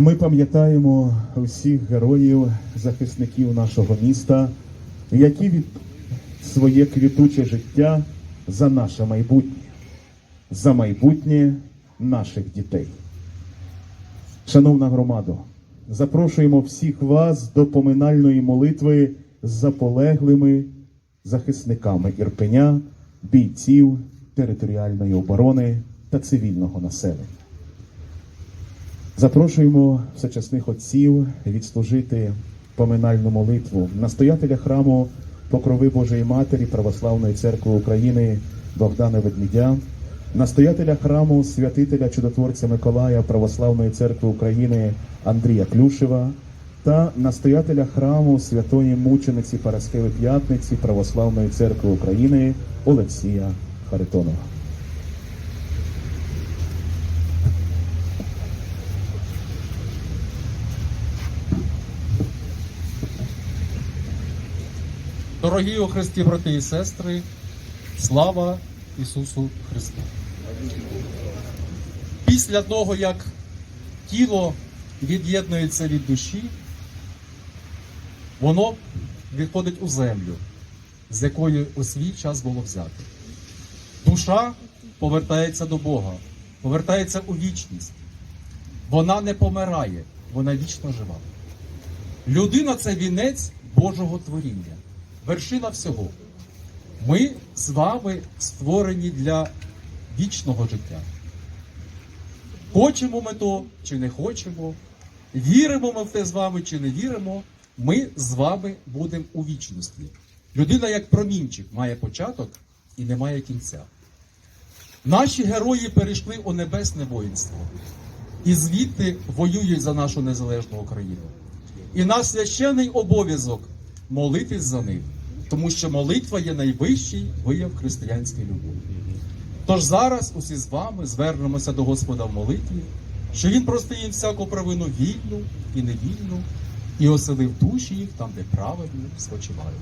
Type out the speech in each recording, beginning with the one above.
Ми пам'ятаємо усіх героїв, захисників нашого міста, які від своє квітуче життя за наше майбутнє, за майбутнє наших дітей. Шановна громадо, запрошуємо всіх вас до поминальної молитви за полеглими захисниками Ірпеня, бійців територіальної оборони та цивільного населення. Запрошуємо всечасних отців відслужити поминальну молитву настоятеля храму Покрови Божої Матері Православної церкви України Богдана Ведмідя, настоятеля храму святителя чудотворця Миколая Православної церкви України Андрія Клюшева та настоятеля храму святої мучениці Параскеви П'ятниці Православної церкви України Олексія Харитонова. Дорогі у Христі, брати і сестри, слава Ісусу Христу! Після того, як тіло від'єднується від душі, воно відходить у землю, з якої у свій час було взято. Душа повертається до Бога, повертається у вічність. Вона не помирає, вона вічно жива. Людина це вінець Божого творіння, вершина всього. Ми з вами створені для вічного життя. Хочемо ми то чи не хочемо, віримо ми в те з вами чи не віримо, ми з вами будемо у вічності. Людина, як промінчик, має початок і не має кінця. Наші герої перейшли у небесне воїнство і звідти воюють за нашу незалежну Україну. І наш священний обов'язок молитись за них, тому що молитва є найвищий вияв християнської любові. Тож зараз усі з вами звернемося до Господа в молитві, що Він простить їм всяку провину вільну і невільну, і оселив душі їх там, де праведні спочивають.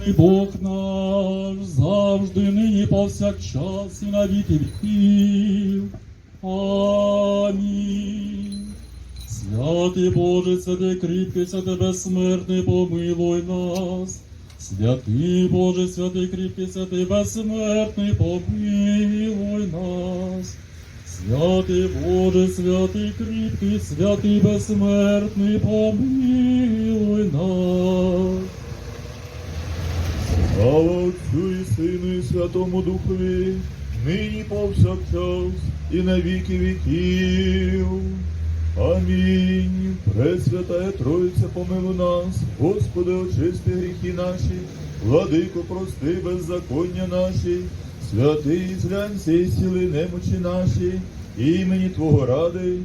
Благословений Бог наш завжди нині повсякчас і на віки віків. Амінь. Святий Боже, святий кріпкий, святий безсмертний, помилуй нас. Святий Боже, святий кріпкий, святий безсмертний, помилуй нас. Святий Боже, святий кріпкий, святий безсмертний, помилуй нас. Слава Отцю і Сину і Святому Духові, нині повсякчас і на віки віків. Амінь. Пресвятая Троїця, помилуй нас, Господи, очисти гріхи наші, владико, прости беззаконня наші, святий зглянься і сіли немочі наші, імені Твого ради.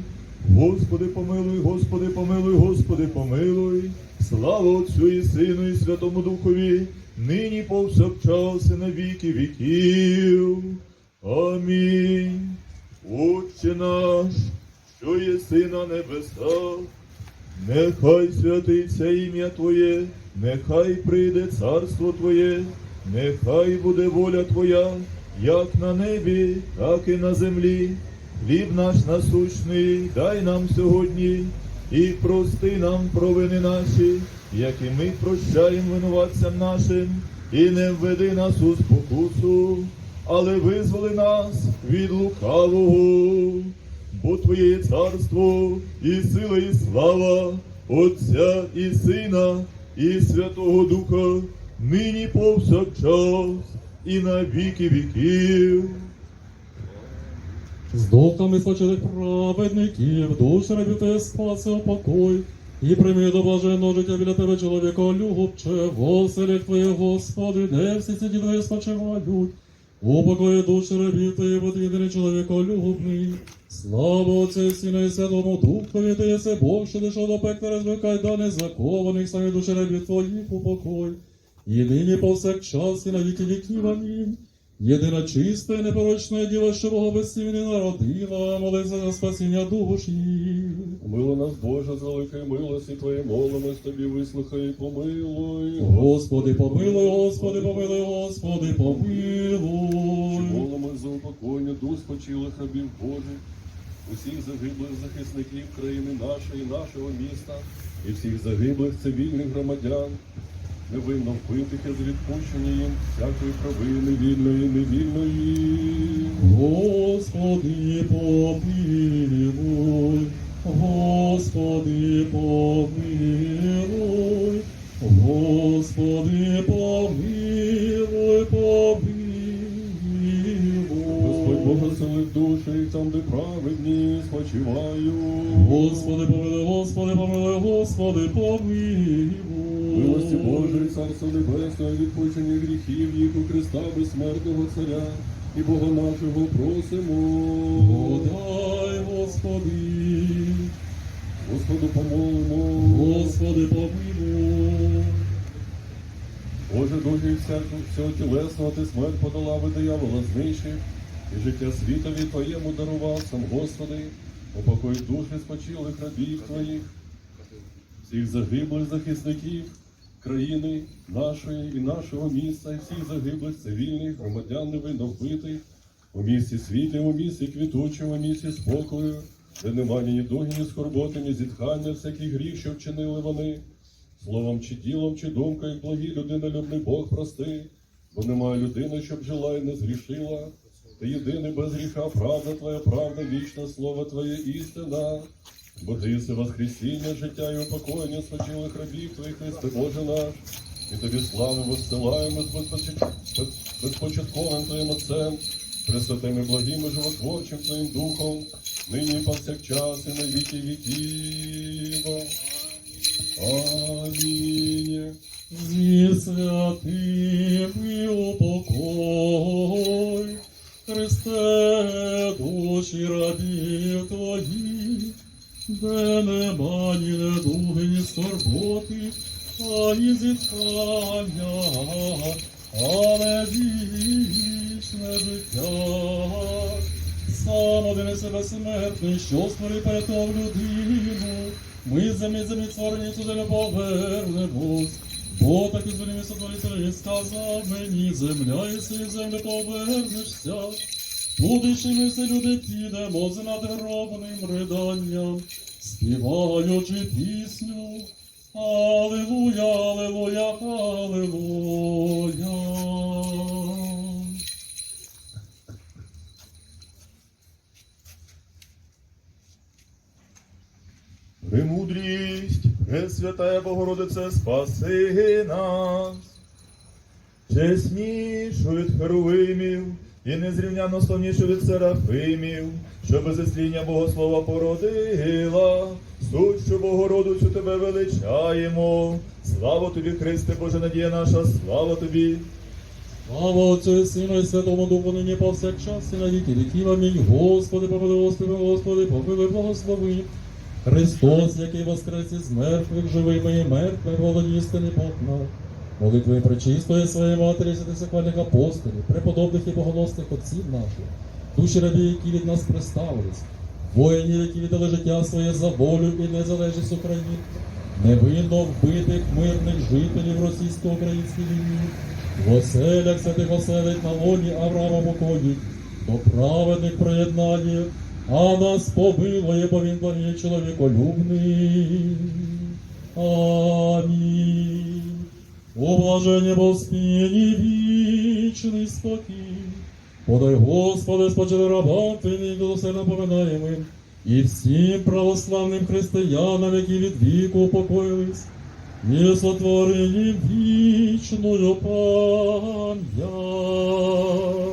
Господи, помилуй, Господи, помилуй, Господи, помилуй. Слава Отцю і Сину і Святому Духові, нині повсякчас і на віки віків. Амінь. Отче наш, що єси на небесах, нехай святиться ім'я Твоє, нехай прийде царство Твоє, нехай буде воля Твоя, як на небі, так і на землі. Хліб наш насущний, дай нам сьогодні, і прости нам провини наші, як і ми прощаємо винуватцям нашим, і не введи нас у спокусу, але визволи нас від лукавого, бо Твоє царство, і сила, і слава, Отця і Сина, і Святого Духа, нині повсякчас, і на віки віків. З духами спочилих праведників, душ рабів спаси упокой, І прийми до блаженного життя біля тебе, чоловіка любче, в оселях твоїх, Господи, де всі ці діви спочивають. Упокої душі рабів твоїх, бо ти єдиний чоловіколюбний. Слава Отцю Сину і Святому Духові, ти єси Бог, що дійшов до пекла розбикай да незакованих самих душі рабів твоїх упокой. І нині повсякчас і на віки віків. Амінь. Єдина чиста і непорочна діва, що Бога без сім'ї народила, молися за спасіння душ їх. Помилуй нас, Боже, за великої милості Твоєї, молимось Тобі, вислухай і помилуй. Господи, помилуй, Господи, помилуй, Господи, помилуй. Молимось за упокоєння душ спочилих рабів Божих, усіх загиблих захисників країни нашої, нашого міста, і всіх загиблих цивільних громадян, невинно вбитих з відпущення їм всякої провини вільної, невільної. Господи, помилуй, Господи, помилуй, Господи, помилуй, Господь помилуй. благословив душі там, де праведні спочивають. Господи, помилуй, Господи, помилуй, Господи, помилуй. Милості Божої, Царство Небесне, відпущення гріхів їх у Христа безсмертного Царя і Бога нашого просимо. Подай, Господи, Господу помолимо. Господи, помилуй. Боже, духи всякого всього тілесного, ти смерть подолав і диявола знищив, і життя світові Твоєму дарував сам Господи, упокой душі спочилих рабів Твоїх, всіх загиблих захисників країни нашої і нашого міста, і всіх загиблих цивільних громадян невинно вбитих, у місті світлі, у місті квітучому, у місті спокою, де немає ні дуги, ні скорботи, ні зітхання, всякий гріх, що вчинили вони. Словом чи ділом, чи думкою, благі людинолюбний Бог прости, бо немає людини, щоб жила і не згрішила. Ти єдиний без гріха, правда твоя, правда, вічна, слово Твоє істина. Бо ти єси воскресіння, життя і упокоєння спочилих рабів Твоїх, Христе Боже наш. І тобі славу воссилаємо з безпочатковим Твоїм Отцем, пресвятим і благим і животворчим Твоїм Духом, нині повсякчас і на віки віків. Амінь. Зі святими упокой, Христе, душі рабів твоїх, де нема ні недуги, ні скорботи, ані зітхання, але вічне життя. Сам один і себе смертний, що створив порятував людину. Ми землі землі створені сюди не повернемось. Бо так із землі сотвориться і сказав мені, земля і си землю повернешся. І ми все люди підемо з надгробним риданням, співаючи пісню. Аллилуйя, аллилуйя, аллилуйя. Премудрість, Пресвятая Богородице, спаси нас, чеснішу від херовимів і незрівняно славнішу від серафимів, що без засління Богослова породила, сущу Богородицю тебе величаємо. Слава тобі, Христе, Боже надія наша, слава тобі. Слава Отцю і Сину і Святому Духу нині повсякчас і на віки віків. Амінь. Господи, помилуй, Господи, Господи, помилуй, благослови. Христос, який воскрес із мертвих, живими і мертвих, володі істини Бог. Молитвою пречистої своєї матері, святих саквальних апостолів, преподобних і богоносних отців наших, душі рабі, які від нас приставились, воїнів, які віддали життя своє за волю і незалежність України, невинно вбитих мирних жителів російсько-української війни, в оселях святих оселить на волі Авраама покоїть, до праведних приєднання, а нас помилує, бо він благий чоловіколюбний. Амінь. У блаженні не вічний спокій. Подай, Господи, спочили рабам Твоїм, все напоминаємо, і всім православним християнам, які від віку упокоїлись, і сотворені вічною пам'ять.